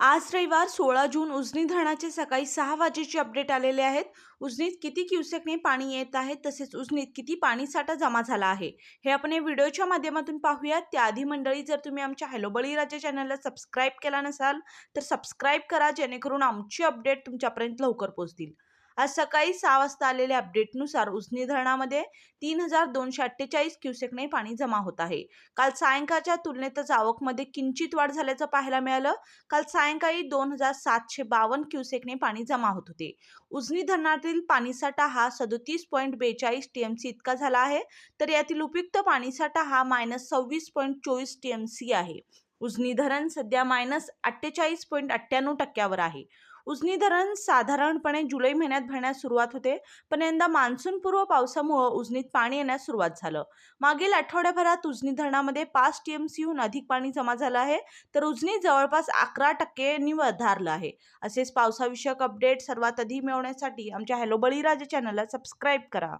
आज रविवार सोळा जून उजनी धरणाचे सकाळी सहा वाजेचे अपडेट आलेले आहेत. उजनीत किती क्युसेकने पाणी येत आहे? तसेच उजनीत किती पाणीसाठा जमा झाला आहे? हे आपण या व्हिडिओच्या माध्यमातून पाहूयात. त्याआधी मंडळी जर तुम्ही आमच्या हॅलो बळीराजा चॅनलला सबस्क्राईब केला नसाल तर सबस्क्राईब करा जेणेकरून आमची अपडेट तुमच्यापर्यंत लवकर पोहोचतील. आज सकाळी सहा वाजता आलेल्या अपडेटनुसार उजनी धरणामध्ये तीन हजार दोनशे अठ्ठेचाळीस क्युसेकने पाणी जमा होत आहे. काल सायंकाळच्या तुलनेतच आवकमध्ये किंचित वाढ झाल्याचं पाहायला मिळालं. काल सायंकाळी दोन हजार सातशे बावन्न क्युसेकने पाणी जमा होत होते. उजनी धरणातील पाणीसाठा हा सदोतीस पॉईंट बेचाळीस टी एम सी इतका झाला आहे. तर यातील उपयुक्त पाणीसाठा हा मायनस सव्वीस पॉईंट चोवीस टी एम सी आहे. उजनी धरण सध्या मायनस अठ्ठेचाळीस पॉईंट अठ्ठ्याण्णव टक्क्यावर आहे. उजनी धरण साधारणपणे जुलै महिन्यात भरण्यास सुरुवात होते पण यंदा मान्सूनपूर्व पावसामुळं उजनीत पाणी येण्यास सुरुवात झालं. मागील आठवड्याभरात उजनी धरणामध्ये पाच टी एम सीहून अधिक पाणी जमा झालं आहे तर उजनी जवळपास अकरा टक्क्यांनी वधारलं आहे. असेच पावसाविषयक अपडेट सर्वात आधी मिळवण्यासाठी आमच्या हॅलो बळीराजा चॅनलला सबस्क्राईब करा.